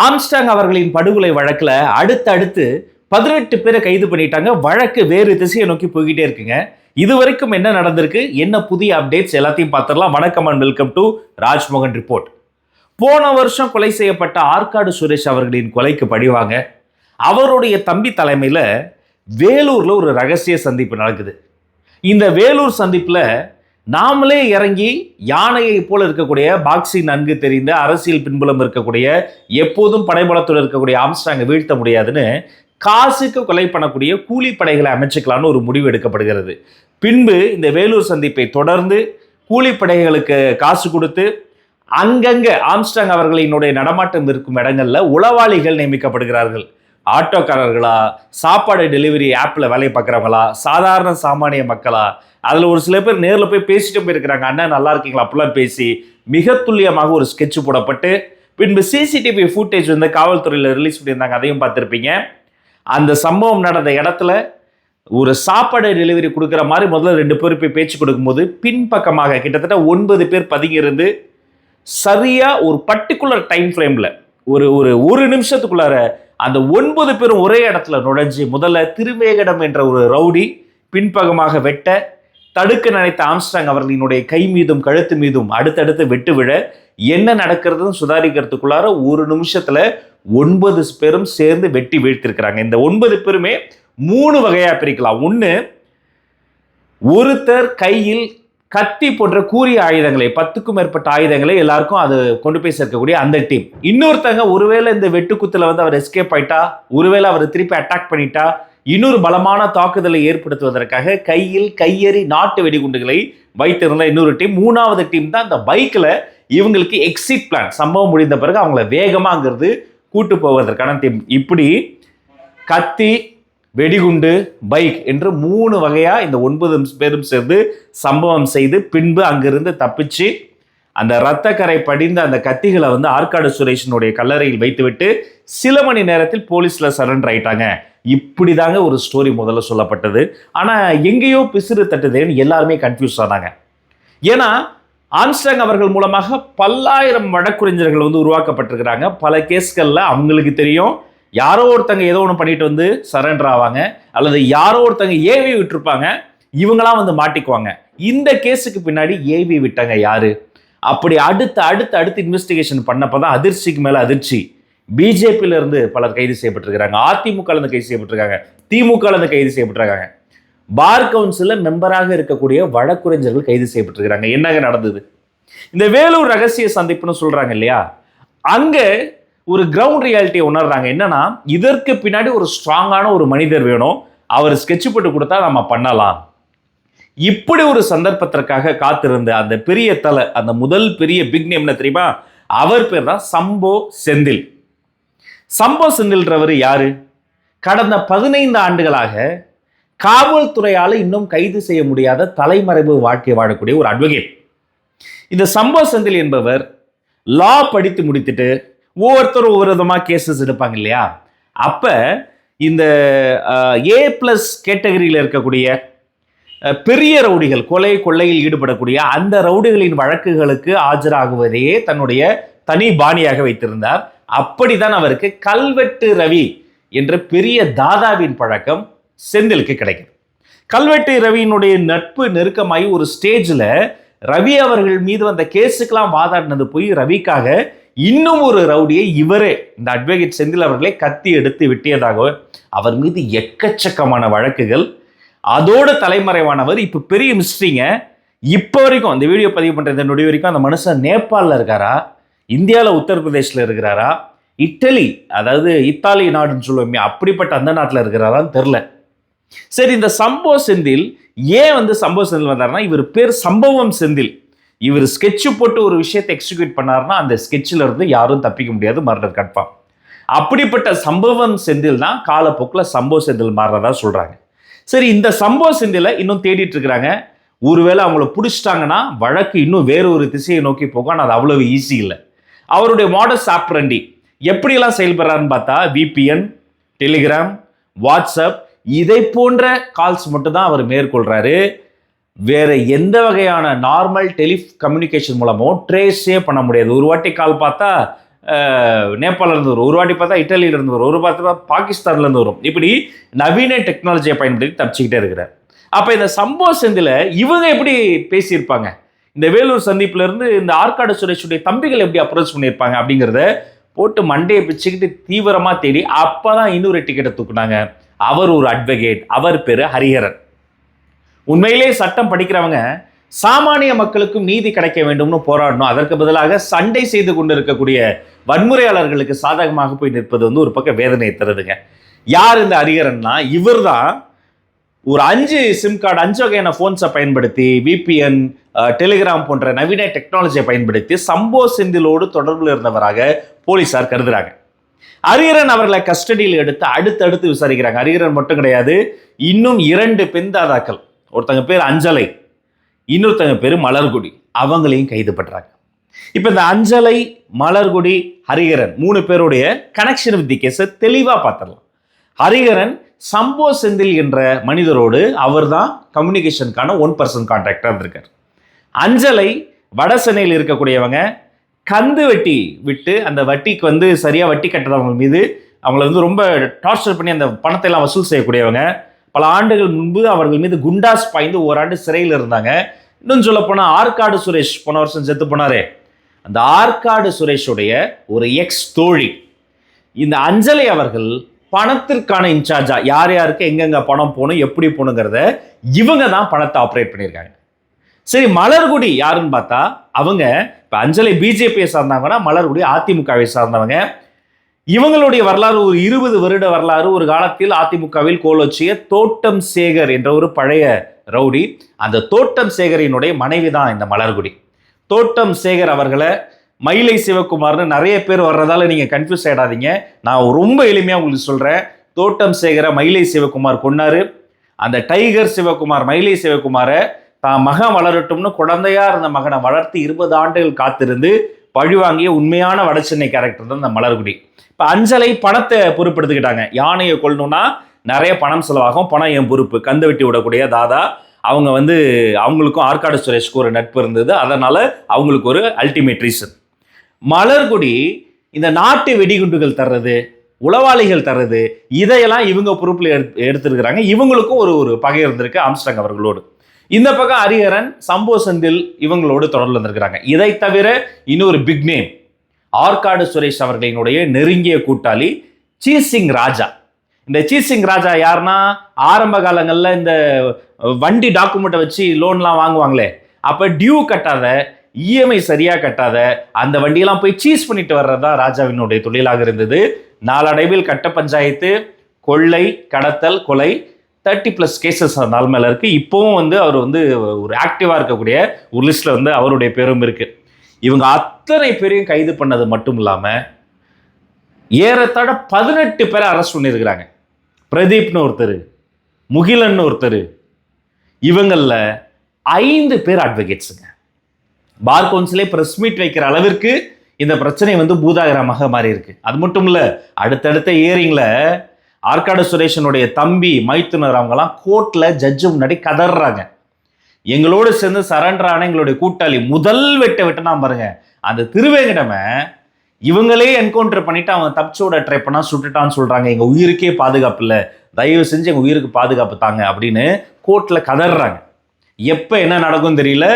Armstrong அவர்களின் படுகொலை வழக்கில் அடுத்தடுத்து பதினெட்டு பேரை கைது பண்ணிட்டாங்க. வழக்கு வேறு திசையை நோக்கி போய்கிட்டே இருக்குங்க. இது வரைக்கும் என்ன நடந்திருக்கு? என்ன புதிய அப்டேட்ஸ் எல்லாத்தையும் பார்த்துடலாம். வணக்கம் and welcome to Rajmohan report. போன வருஷம் கொலை செய்யப்பட்ட ஆற்காடு சுரேஷ் அவர்களின் கொலைக்கு படிவாங்க. அவருடைய தம்பி தலைமையில் வேலூரில் ஒரு ரகசிய சந்திப்பு நடக்குது. இந்த வேலூர் சந்திப்பில் நாமளே இறங்கி யானையை போல இருக்கக்கூடிய பாக்ஸி நன்கு தெரிந்த அரசியல் பின்புலம் இருக்கக்கூடிய எப்போதும் படைபலத்தில் இருக்கக்கூடிய ஆம்ஸ்டாங்கை வீழ்த்த முடியாதுன்னு காசுக்கு கொலை பண்ணக்கூடிய கூலிப்படைகளை அமைச்சுக்கலான்னு ஒரு முடிவு எடுக்கப்படுகிறது. பின்பு இந்த வேலூர் சந்திப்பை தொடர்ந்து கூலிப்படைகளுக்கு காசு கொடுத்து அங்கங்கே ஆம்ஸ்டாங் அவர்களினுடைய நடமாட்டம் இருக்கும் இடங்களில் உளவாளிகள் நியமிக்கப்படுகிறார்கள். ஆட்டோக்காரர்களா சாப்பாடு டெலிவரி ஆப்பில் வேலை பார்க்குறவங்களா சாதாரண சாமானிய மக்களா? அதில் ஒரு சில பேர் நேரில் போய் பேசிட்டு போயிருக்கிறாங்க அண்ணன் நல்லா இருக்கீங்களா? அப்படிலாம் பேசி மிக துல்லியமாக ஒரு ஸ்கெட்ச் போடப்பட்டு பின்பு சிசிடிவி ஃபுட்டேஜ் வந்து காவல்துறையில் ரிலீஸ் பண்ணியிருந்தாங்க அதையும் பார்த்துருப்பீங்க. அந்த சம்பவம் நடந்த இடத்துல ஒரு சாப்பாடு டெலிவரி கொடுக்குற மாதிரி முதல்ல ரெண்டு பேர் போய் பேச்சு கொடுக்கும்போது பின்பக்கமாக கிட்டத்தட்ட ஒன்பது பேர் பதுங்கியிருந்து சரியாக ஒரு பர்டிகுலர் டைம் ஃப்ரேமில் ஒரு ஒரு ஒரு நிமிஷத்துக்குள்ளார அந்த ஒன்பது பேரும் ஒரே இடத்துல நுழைஞ்சு முதல்ல திருவேகடம் என்ற ஒரு ரவுடி பின்பகமாக வெட்ட தடுக்க நினைத்த ஆம்ஸ்டாங் அவர்களினுடைய கை மீதும் கழுத்து மீதும் அடுத்தடுத்து வெட்டு விழ என்ன நடக்கிறதுன்னு சுதாரிக்கிறதுக்குள்ளார ஒரு நிமிஷத்துல ஒன்பது பேரும் சேர்ந்து வெட்டி வீழ்த்திருக்கிறாங்க. இந்த ஒன்பது பேருமே மூணு வகையா பிரிக்கலாம். ஒன்று ஒருத்தர் கையில் கத்தி போன்ற கூறிய ஆயுதங்களை பத்துக்கும் மேற்பட்ட ஆயுதங்களை எல்லாருக்கும் அது கொண்டு போய் சேர்க்கக்கூடிய அந்த டீம். இன்னொருத்தங்க ஒருவேளை இந்த வெட்டுக்குத்தில் வந்து அவர் எஸ்கேப் ஆயிட்டா ஒருவேளை அவர் திருப்பி அட்டாக் பண்ணிட்டா இன்னொரு பலமான தாக்குதலை ஏற்படுத்துவதற்காக கையில் கையெறி நாட்டு வெடிகுண்டுகளை வைத்திருந்த இன்னொரு டீம். மூணாவது டீம் தான் அந்த பைக்கில் இவங்களுக்கு எக்ஸிட் பிளான் சம்பவம் முடிந்த பிறகு அவங்கள வேகமாங்கிறது கூட்டு போவதற்கான டீம். இப்படி கத்தி வெடிகுண்டு பைக் என்று மூணு வகையாக இந்த ஒன்பது பேரும் சேர்ந்து சம்பவம் செய்து பின்பு அங்கிருந்து தப்பிச்சு அந்த இரத்தக்கரை படிந்த அந்த கத்திகளை வந்து ஆற்காடு சுரேஷனுடைய கல்லறையில் வைத்துவிட்டு சில மணி நேரத்தில் போலீஸில் சரண்டர் ஆயிட்டாங்க. இப்படிதாங்க ஒரு ஸ்டோரி முதல்ல சொல்லப்பட்டது. ஆனால் எங்கேயோ பிசிறு தட்டுதேன்னு எல்லாருமே கன்ஃபியூஸ் ஆனாங்க. ஏன்னா ஆம்ஸ்டாங் அவர்கள் மூலமாக பல்லாயிரம் வழக்குரைஞர்கள் வந்து உருவாக்கப்பட்டிருக்கிறாங்க. பல கேஸ்களில் அவங்களுக்கு தெரியும். யாரோ ஒருத்தங்க ஏதோ ஒன்று பண்ணிட்டு வந்து சரண்டர் ஆவாங்க அல்லது யாரோ ஒருத்தங்க ஏவி விட்டுருப்பாங்க இவங்களாம் வந்து மாட்டிக்குவாங்க. இந்த கேஸுக்கு பின்னாடி ஏவி விட்டாங்க யாரு? அப்படி அடுத்து அடுத்து அடுத்து இன்வெஸ்டிகேஷன் பண்ணப்போ தான் அதிர்ச்சிக்கு மேலே அதிர்ச்சி. பிஜேபியில இருந்து பலர் கைது செய்யப்பட்டிருக்கிறாங்க. அதிமுகலேருந்து கைது செய்யப்பட்டிருக்காங்க. திமுகலேருந்து கைது செய்யப்பட்டிருக்காங்க. பார் கவுன்சிலில் மெம்பராக இருக்கக்கூடிய வழக்குரைஞர்கள் கைது செய்யப்பட்டிருக்கிறாங்க. என்னங்க நடந்தது? இந்த வேலூர் ரகசிய சந்திப்புன்னு சொல்கிறாங்க இல்லையா? அங்கே ஒரு கிரவுண்ட் ரியாலிட்டியை உணர்றாங்க. என்னன்னா இதற்கு பின்னாடி ஒரு ஸ்ட்ராங்கான ஒரு மனிதர் வேணும். அவர் ஸ்கெட்ச் போட்டு கொடுத்தா நம்ம பண்ணலாம். இப்படி ஒரு சந்தர்ப்பத்திற்காக காத்திருந்த அந்த பெரிய தலை அந்த முதல் பெரிய பிக் நேம்னு தெரியுமா? அவர் பேர் தான் சம்போ செந்தில். சம்போ செந்தில்ன்றவர் யாரு? கடந்த பதினைந்து ஆண்டுகளாக காவல்துறையால் இன்னும் கைது செய்ய முடியாத தலைமறைவு வாழ்க்கை வாழக்கூடிய ஒரு அட்வொகேட் இந்த சம்போ செந்தில் என்பவர் லா படித்து முடித்துட்டு ஒவ்வொருத்தரும் ஒவ்வொரு விதமாக கேசஸ் எடுப்பாங்க இல்லையா? அப்போ இந்த ஏ ப்ளஸ் கேட்டகரியில் இருக்கக்கூடிய பெரிய ரவுடிகள் கொலை கொள்ளையில் ஈடுபடக்கூடிய அந்த ரவுடிகளின் வழக்குகளுக்கு ஆஜராகுவதையே தன்னுடைய தனி பாணியாக வைத்திருந்தார். அப்படிதான் அவருக்கு கல்வெட்டு ரவி என்ற பெரிய தாதாவின் பழக்கம் செந்திலுக்கு கிடைக்கும் கல்வெட்டு ரவியினுடைய நட்பு நெருக்கமாகி ஒரு ஸ்டேஜில் ரவி அவர்கள் மீது வந்த கேஸுக்கெல்லாம் வாதாடினது போய் ரவிக்காக இன்னும் ஒரு ரவுடியை இவரே இந்த அட்வொகேட் செந்தில் அவர்களே கத்தி எடுத்து விட்டியதாக அவர் மீது எக்கச்சக்கமான வழக்குகள். அதோட தலைமறைவானவர் இப்போ பெரிய மிஸ்ட்ரிங்க இப்போ வரைக்கும் அந்த வீடியோ பதிவு பண்ணுற இந்த நொடி வரைக்கும் அந்த மனுஷன் நேபாளில் இருக்காரா? இந்தியாவில் உத்தரப்பிரதேசில் இருக்கிறாரா? இட்டலி அதாவது இத்தாலி நாடுன்னு சொல்லுவோமே அப்படிப்பட்ட அந்த நாட்டில் இருக்கிறாரான்னு தெரில சரி இந்த சம்போ செந்தில் ஏன் வந்து சம்பவ செந்தில் வந்தாருன்னா இவர் பேர் சம்பவம் செந்தில். இவர் ஸ்கெட்சு போட்டு ஒரு விஷயத்தை எக்ஸிக்யூட் பண்ணாருன்னா அந்த ஸ்கெட்சில் இருந்து யாரும் தப்பிக்க முடியாது மர்டர் கன்ஃபார்ம் அப்படிப்பட்ட சம்பவம் செந்தில் தான் காலப்போக்கில் சம்பவ செந்தில் மாறுறதா சொல்கிறாங்க சரி இந்த சம்பவ செந்திலை இன்னும் தேடிட்டு இருக்கிறாங்க. ஒருவேளை அவங்கள பிடிச்சிட்டாங்கன்னா வழக்கு இன்னும் வேற ஒரு திசையை நோக்கி போகும். ஆனால் அது அவ்வளவு ஈஸி இல்லை. அவருடைய மாடல் ஆப்ரண்டி எப்படியெல்லாம் செயல்படுறாருன்னு பார்த்தா விபிஎன் டெலிகிராம் வாட்ஸ்அப் இதை போன்ற கால்ஸ் மட்டும் தான் அவர் மேற்கொள்கிறாரு வேறு எந்த வகையான நார்மல் டெலி கம்யூனிகேஷன் மூலமும் ட்ரேஸே பண்ண முடியாது. ஒரு வாட்டி கால் பார்த்தா நேபாளிலேருந்து வரும். ஒரு வாட்டி பார்த்தா இட்டாலியில இருந்து வரும். ஒரு பார்த்தா பாகிஸ்தான்லேருந்து வரும். இப்படி நவீன டெக்னாலஜியை பயன்படுத்தி தப்பிச்சுக்கிட்டே இருக்கிறார். அப்போ இந்த சம்பவ செந்தில இவங்க எப்படி பேசியிருப்பாங்க? இந்த வேலூர் சந்திப்பிலேருந்து இந்த ஆற்காடு சுரேஷுடைய தம்பிகள் எப்படி அப்ரோச் பண்ணியிருப்பாங்க அப்படிங்கிறத போட்டு மண்டையை பிச்சுக்கிட்டு தீவிரமாக தேடி அப்போ தான் இன்னொரு டிக்கெட்டை தூக்குனாங்க. அவர் ஒரு அட்வொகேட் அவர் பேர் ஹரிஹரன். உண்மையிலே சட்டம் படிக்கிறவங்க சாமானிய மக்களுக்கும் நீதி கிடைக்க வேண்டும்னு போராடணும். அதற்கு பதிலாக சண்டை செய்து கொண்டு இருக்கக்கூடிய வன்முறையாளர்களுக்கு சாதகமாக போய் நிற்பது வந்து ஒரு பக்கம் வேதனையை தருதுங்க. யார் இந்த ஹரிஹரன்னா இவர்தான் ஒரு அஞ்சு சிம் கார்டு அஞ்சு வகையான ஃபோன்ஸை பயன்படுத்தி விபிஎன் டெலிகிராம் போன்ற நவீன டெக்னாலஜியை பயன்படுத்தி சம்போ செந்திலோடு தொடர்பில் இருந்தவராக போலீசார் கருதுறாங்க. அரியரன் அவர்களை கஸ்டடியில் எடுத்து அடுத்தடுத்து விசாரிக்கிறாங்க. அரியரன் மட்டும் கிடையாது இன்னும் இரண்டு பெண் தாதாக்கள். ஒருத்தங்க பேர் அஞ்சலை இன்னொருத்தங்க பேர் மலர்குடி. அவங்களையும் கைது பண்ணுறாங்க இப்போ இந்த அஞ்சலை மலர்குடி ஹரிஹரன் மூணு பேருடைய கனெக்ஷன் வித் தி கேஸை தெளிவாக பார்த்துடலாம். ஹரிஹரன் சம்போ செந்தில் என்ற மனிதரோடு அவர் தான் கம்யூனிகேஷனுக்கான ஒன் பர்சன் கான்டாக்டாக இருந்திருக்கார். அஞ்சலை வட சென்னையில் இருக்கக்கூடியவங்க கந்து வட்டி விட்டு அந்த வட்டிக்கு வந்து சரியாக வட்டி கட்டுறவங்க மீது அவங்கள வந்து ரொம்ப டார்ச்சர் பண்ணி அந்த பணத்தை எல்லாம் வசூல் செய்யக்கூடியவங்க பல ஆண்டுகள் முன்பு அவர்கள் மீது குண்டாஸ் பாய்ந்து ஓராண்டு சிறையில் இருந்தாங்க. இன்னும் சொல்ல போனால் ஆற்காடு சுரேஷ் போன வருஷம் செத்து போனாரே. அந்த ஆற்காடு சுரேஷுடைய ஒரு எக்ஸ் தோழி இந்த அஞ்சலி அவர்கள் பணத்திற்கான இன்சார்ஜா யார் யாருக்கு எங்கெங்க பணம் போகணும் எப்படி போகணுங்கிறத இவங்க தான் பணத்தை ஆப்ரேட் பண்ணியிருக்காங்க. சரி மலர்குடி யாருன்னு பார்த்தா அவங்க இப்போ அஞ்சலி பிஜேபியை சார்ந்தாங்கன்னா மலர்குடி அதிமுகவை சார்ந்தவங்க. இவங்களுடைய வரலாறு ஒரு இருபது வருட வரலாறு ஒரு காலத்தில் அதிமுகவில் கோலோச்சிய தோட்டம் சேகர் என்ற ஒரு பழைய ரவுடி. அந்த தோட்டம் சேகரினுடைய மனைவி தான் இந்த மலர்குடி. தோட்டம் சேகர் அவர்களை மயிலை சிவகுமார்னு நிறைய பேர் வர்றதால நீங்க கன்ஃபியூஸ் ஆயிடாதீங்க. நான் ரொம்ப எளிமையா உங்களுக்கு சொல்றேன். தோட்டம் சேகர மயிலை சிவகுமார் கொன்னாரு அந்த டைகர் சிவகுமார் மயிலை சிவகுமாரை தான் மகன் வளரட்டும்னு குழந்தையா இருந்த மகனை வளர்த்து இருபது ஆண்டுகள் காத்திருந்து பழிவாங்கிய உண்மையான வடசென்னை கேரக்டர் தான் இந்த மலர்குடி. இப்போ அஞ்சலை பணத்தை பொறுப்பெடுத்துக்கிட்டாங்க யானையை கொள்ளணும்னா நிறைய பணம் செலவாகும். பணம் என் பொறுப்பு. கந்து வெட்டி விடக்கூடிய தாதா அவங்க வந்து அவங்களுக்கும் ஆற்காடு சுரேஷ்க்கு ஒரு நட்பு இருந்தது. அதனால் அவங்களுக்கு ஒரு அல்டிமேட் ரீசன் மலர்குடி இந்த நாட்டு வெடிகுண்டுகள் தர்றது உளவாளிகள் தர்றது இதையெல்லாம் இவங்க பொறுப்பில் எடுத்து எடுத்திருக்கிறாங்க. இவங்களுக்கும் ஒரு ஒரு பகை இருந்திருக்கு. ஆம்ஸ்டாங் அவர்களோடு. இந்த பக்கம் ஹரிஹரன் சம்போ செந்தில் இவங்களோடு தொடர்பு வந்திருக்கிறாங்க. இதை தவிர இன்னொரு பிக் நேம் ஆற்காடு சுரேஷ் அவர்களினுடைய நெருங்கிய கூட்டாளி சீசிங் ராஜா. இந்த சீசிங் ராஜா யாருன்னா ஆரம்ப காலங்களில் இந்த வண்டி டாக்குமெண்ட்டை வச்சு லோன்லாம் வாங்குவாங்களே அப்போ டியூ கட்டாத இஎம்ஐ சரியாக கட்டாத அந்த வண்டியெல்லாம் போய் சீஸ் பண்ணிட்டு வர்றது தான் ராஜாவினுடைய தொழிலாக இருந்தது. நாளடைவில் கட்ட பஞ்சாயத்து கொள்ளை கடத்தல் கொலை தேர்ட்டி ப்ளஸ் கேசஸ் நாள் மேலே இருக்குது இப்போவும் வந்து அவர் வந்து ஒரு ஆக்டிவாக இருக்கக்கூடிய ஒரு லிஸ்ட்டில் வந்து அவருடைய பேரும் இருக்குது இவங்க அத்தனை பேரையும் கைது பண்ணது மட்டும் இல்லாமல் ஏறத்தாழ பதினெட்டு பேரை அரெஸ்ட் பண்ணியிருக்கிறாங்க. பிரதீப்னு ஒருத்தர் முகிலன்னு ஒருத்தர். இவங்களில் ஐந்து பேர் அட்வொகேட்ஸுங்க பார் கவுன்சிலே ப்ரெஸ் மீட் வைக்கிற அளவிற்கு இந்த பிரச்சனை வந்து பூதாகரமாக மாறி இருக்கு அது மட்டும் இல்லை அடுத்தடுத்த இயரிங்கில் ஆற்காடு சுரேஷனுடைய தம்பி மைத்துனர் அவங்கலாம் கோர்ட்டில் ஜட்ஜு முன்னாடி கதறாங்க எங்களோடு சேர்ந்து சரண்டரான எங்களுடைய கூட்டாளி முதல் வெட்ட நான் பாருங்க. அந்த திருவேங்கடமை இவங்களே என்கவுண்டர் பண்ணிட்டு அவன் தப்பிச்சோட ட்ரை பண்ணா சுட்டுட்டான்னு சொல்றாங்க. எங்க உயிருக்கே பாதுகாப்பு இல்லை. தயவு செஞ்சு எங்க உயிருக்கு பாதுகாப்பு தாங்க அப்படின்னு கோர்ட்ல கதறாங்க எப்ப என்ன நடக்கும் தெரியல.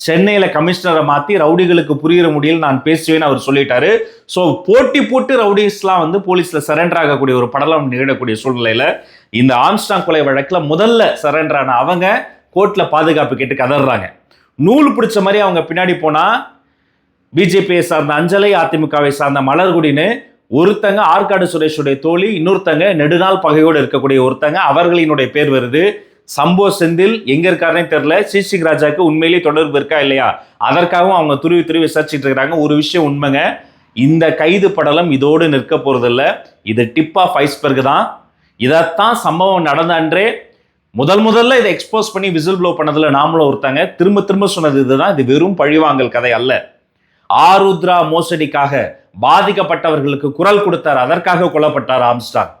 சென்னையில் கமிஷனரை மாற்றி ரவுடிகளுக்கு புரிகிற முடியல நான் பேசுவேன்னு அவர் சொல்லிட்டாரு. ஸோ போட்டி போட்டு ரவுடிஸ்லாம் வந்து போலீஸில் சரண்டர் ஆகக்கூடிய ஒரு படலம் நிகழக்கூடிய சூழ்நிலையில் இந்த ஆம்ஸ்டாங் கொலை வழக்கில் முதல்ல சரண்டர் ஆன அவங்க கோர்ட்டில் பாதுகாப்பு கேட்டு கதறாங்க நூல் பிடிச்ச மாதிரி அவங்க பின்னாடி போனால் பிஜேபியை சார்ந்த அஞ்சலை அதிமுகவை சார்ந்த மலர்குடின்னு ஒருத்தங்க ஆற்காடு சுரேஷுடைய தோழி இன்னொருத்தங்க நெடுநாள் பகையோடு இருக்கக்கூடிய ஒருத்தங்க அவர்களினுடைய பேர் வருது. சம்போ செந்தில் எங்க இருக்காருனே தெரியல. சிசிங் ராஜாவுக்கு உண்மையிலேயே தொடர்பு இருக்கா இல்லையா? அதற்காகவும் அவங்க துருவி துருவி விசாரிச்சுட்டு இருக்கிறாங்க. ஒரு விஷயம் உண்மைங்க. இந்த கைது படலம் இதோடு நிற்க போகிறதில்ல இது டிப் ஆஃப் ஐஸ்பெர்க் தான். இதைத்தான் சம்பவம் நடந்த அன்றே முதல் முதல்ல இதை எக்ஸ்போஸ் பண்ணி விசில் ப்ளோ பண்ணதுல நாமளும் ஒருத்தாங்க. திரும்ப திரும்ப சொன்னது இதுதான். இது வெறும் பழிவாங்கல் கதை அல்ல. ஆருத்ரா மோசடிக்காக பாதிக்கப்பட்டவர்களுக்கு குரல் கொடுத்தார். அதற்காக கொல்லப்பட்டார் ஆம்ஸ்டாங்.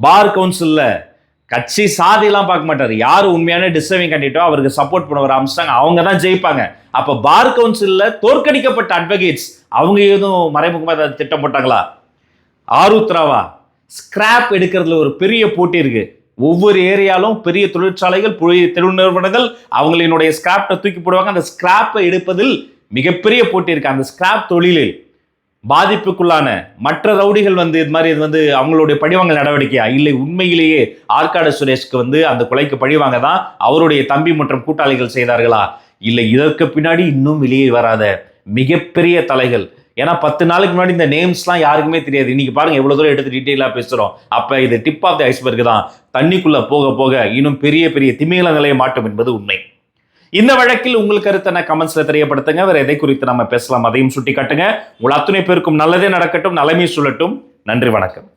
பார் கவுன்சில்ல கட்சி சாதியெல்லாம் பார்க்க மாட்டார். யார் உண்மையான டிசர்விங் கண்டிட்டோ அவருக்கு சப்போர்ட் பண்ண ஒரு அம்சாங்க அவங்க தான் ஜெயிப்பாங்க. அப்போ பார் கவுன்சிலில் தோற்கடிக்கப்பட்ட அட்வொகேட்ஸ் அவங்க எதுவும் மறைமுகமாக ஏதாவது திட்டம் போட்டாங்களா? ஆருத்ராவா ஸ்கிராப் எடுக்கிறதுல ஒரு பெரிய போட்டி இருக்கு. ஒவ்வொரு ஏரியாலும் பெரிய தொழிற்சாலைகள் பெரிய தொழில் நிறுவனங்கள் அவங்களினுடைய ஸ்கிராப்டை தூக்கி போடுவாங்க. அந்த ஸ்கிராப்பை எடுப்பதில் மிகப்பெரிய போட்டி இருக்கு. அந்த ஸ்கிராப் தொழிலில் பாதிப்புக்குள்ளான மற்ற ரவுடிகள் வந்து இது மாதிரி இது வந்து அவங்களுடைய பழிவாங்கல் நடவடிக்கையா? இல்லை உண்மையிலேயே ஆற்காடு சுரேஷ்க்கு வந்து அந்த கொலைக்கு பழிவாங்க தான் அவருடைய தம்பி மற்றும் கூட்டாளிகள் செய்தார்களா? இல்லை இதற்கு பின்னாடி இன்னும் வெளியே வராத மிகப்பெரிய தலைகள். ஏன்னா பத்து நாளுக்கு முன்னாடி இந்த நேம்ஸ்லாம் யாருக்குமே தெரியாது. இன்னைக்கு பாருங்க எவ்வளோ தூரம் எடுத்து டீட்டெயிலாக பேசுறோம். அப்போ இது டிப் ஆஃப் தி ஐஸ்பர்க் தான். தண்ணிக்குள்ளே போக போக இன்னும் பெரிய பெரிய திமிங்கலங்களே மாட்டும் என்பது உண்மை. இந்த வழக்கில் உங்கள் கருத்தனை கமெண்ட்ஸ்ல தெரியப்படுத்துங்க. வேற எதை குறித்து நம்ம பேசலாம் அதையும் சுட்டி காட்டுங்க உங்கள் அத்துணை பேருக்கும் நல்லதே நடக்கட்டும் நலமே சொல்லட்டும் நன்றி வணக்கம்.